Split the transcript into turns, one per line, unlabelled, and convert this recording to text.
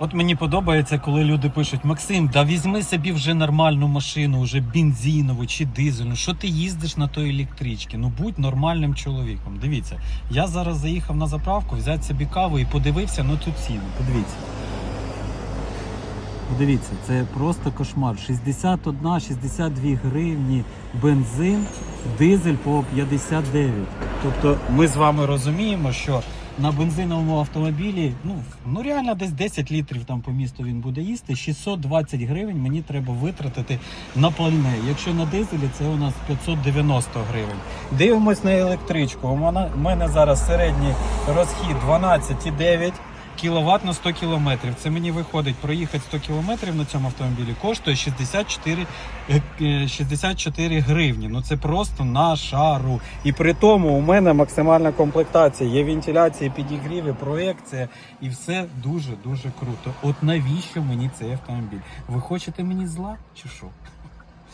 От мені подобається, коли люди пишуть: Максим, да візьми собі вже нормальну машину, вже бензинову чи дизельну. Що ти їздиш на той електричці? Ну будь нормальним чоловіком. Дивіться, я зараз заїхав на заправку, взяти собі каву і подивився на цю ціну. Подивіться. Подивіться, це просто кошмар. 61-62 гривні бензин, дизель по 59. Тобто ми з вами розуміємо, що на бензиновому автомобілі, ну, ну реально десь 10 літрів там по місту він буде їсти. 620 гривень мені треба витратити на пальне. Якщо на дизелі, це у нас 590 гривень. Дивимось на електричку. У мене, у мене зараз середній розхід 12,9 кіловат на 100 кілометрів. Це мені виходить проїхати 100 кілометрів на цьому автомобілі коштує 64, е, е, 64 гривні. Ну це просто на шару. І при тому у мене максимальна комплектація. Є вентиляція, підігріви, проекція і все дуже дуже круто. От навіщо мені цей автомобіль? Ви хочете мені зла чи що?